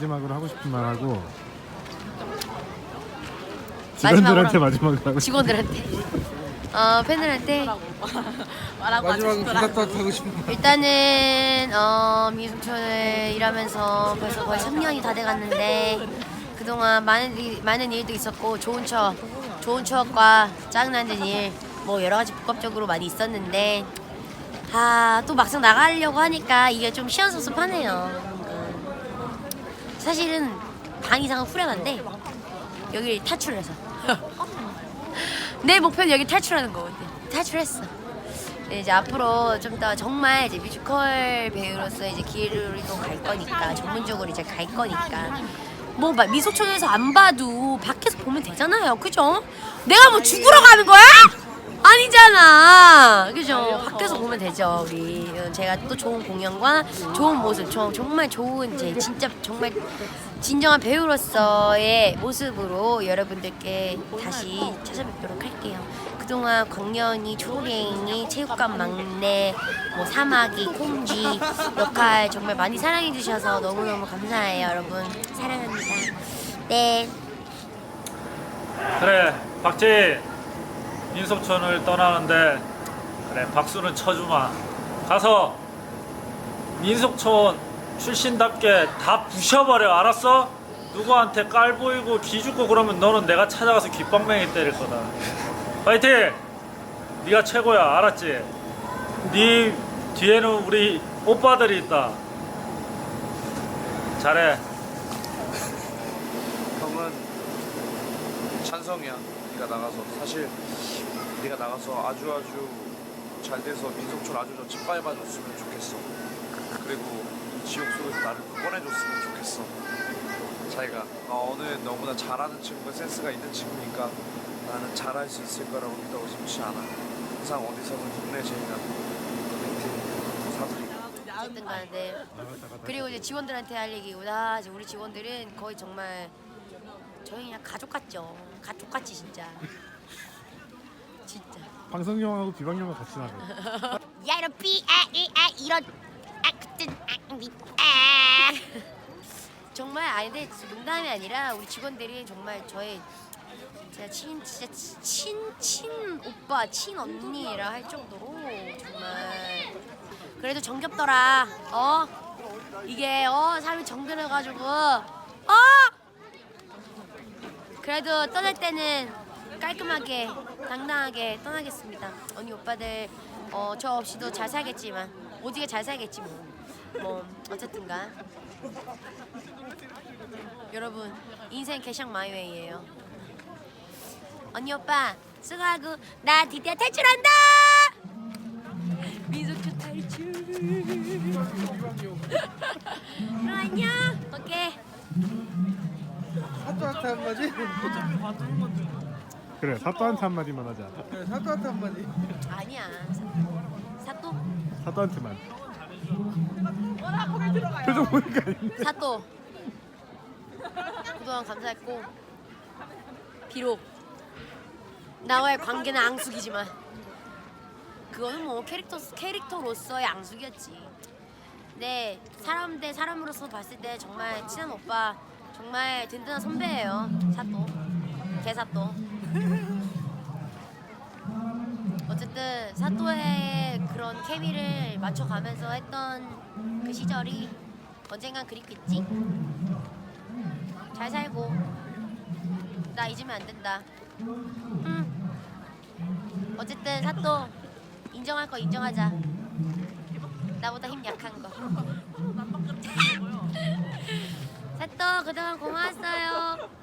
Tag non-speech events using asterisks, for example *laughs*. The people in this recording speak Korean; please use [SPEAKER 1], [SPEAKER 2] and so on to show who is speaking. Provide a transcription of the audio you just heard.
[SPEAKER 1] 마지막으로 하고 싶은 말 하고 직원들한테 마지막으로 하고 싶은
[SPEAKER 2] 직원들한테 어 팬들한테
[SPEAKER 3] 마지막으로 부탁도 하고 싶은 말.
[SPEAKER 2] 일단은 어 미술촌을 일하면서 벌써 거의 3년이 다 돼갔는데 그동안 많은 일, 많은 일도 있었고 좋은 추억 좋은 추억과 짜증나는 일 뭐 여러 가지 복합적으로 많이 있었는데 아 또 막상 나가려고 하니까 이게 좀 시원섭섭하네요. 음. 사실은 반 이상은 후련한데 여기 탈출해서 *laughs* 내 목표는 여기 탈출하는 거거든. 탈출했어. 네, 이제 앞으로 좀 더 정말 이제 뮤지컬 배우로서 이제 길을 또갈 거니까 전문적으로 이제 갈 거니까 뭐막 미소촌에서 안 봐도 밖에서 보면 되잖아요, 그죠? 내가 뭐 죽으러 가는 거야? 아니잖아, 그죠? 밖에서 보면 되죠, 우리 어, 제가 또 좋은 공연과 좋은 모습, 저 정말 좋은 제 진짜 정말 진정한 배우로서의 모습으로 여러분들께 다시 찾아뵙도록 할게요. 그동안 광년이, 초랭이, 체육관 막내, 뭐 사마귀, 콩쥐 역할 정말 많이 사랑해 주셔서 너무너무 감사해요, 여러분. 사랑합니다. 네.
[SPEAKER 4] 그래 박재인 민속촌을 떠나는데 그래 박수는 쳐주마 가서 민속촌 출신답게 다 부셔버려 알았어? 누구한테 깔 보이고 기죽고 그러면 너는 내가 찾아가서 귓방맹이 때릴 거다 파이팅! 네가 최고야 알았지? 네 뒤에는 우리 오빠들이 있다 잘해
[SPEAKER 3] 형은 찬성이야. 네가 나가서 사실 네가 나가서 아주 아주 잘 돼서 민속촌 아주 저 짓밟아줬으면 좋겠어. 그리고 이 지옥 속에서 나를 꺼내줬으면 좋겠어. 자기가 너는 너무나 잘하는 친구가 센스가 있는 친구니까 나는 잘할 수 있을 거라고 믿어 의심치 않아. 항상 어디서든 힘내제이나 사투리.
[SPEAKER 2] 어쨌든 간에 그리고 이제 직원들한테 할 얘기보다 이제 우리 직원들은 거의 정말 저희 그냥 가족 같죠. 가족 같지 진짜. 진짜.
[SPEAKER 1] 방송용하고 비방용하고 같이 나가 *laughs*
[SPEAKER 2] 야 이런 삐아이아 이런 아 그땐 아미아 정말 아니 근데 농담이 아니라 우리 직원들이 정말 저의 제가 친 진짜 친 친 오빠 친 언니라 할 정도로 정말 그래도 정겹더라. 어? 이게 어? 사람이 정들어가지고. 어 그래도 떠날 때는 깔끔하게 당당하게 떠나겠습니다. 언니 오빠들 어, 저 없이도 잘 살겠지만 오지게 잘 살겠지 뭐. 뭐 어쨌든가 여러분 인생 개샹 마이웨이예요. 언니 오빠 수고하고 나 드디어 탈출한다.
[SPEAKER 3] 사또한테 한마디?
[SPEAKER 1] 그래 사또한테 한마디만 하자
[SPEAKER 3] 그래 사또한테 한마디.
[SPEAKER 2] 아니야. 사또
[SPEAKER 1] 사또한테만 표정 보니까 아닌데
[SPEAKER 2] 사또 그동안 감사했고 비록 나와의 관계는 앙숙이지만 그거는 뭐 캐릭터 캐릭터로서의 앙숙이었지. 네 사람 대 사람으로서 봤을 때 정말 친한 오빠 정말 든든한 선배예요 사또 개사또. 어쨌든 사또의 그런 케미를 맞춰가면서 했던 그 시절이 언젠간 그립겠지? 잘 살고 나 잊으면 안 된다. 응. 어쨌든 사또 인정할 거 인정하자. 나보다 힘 약한 거. 그동안 고마웠어요.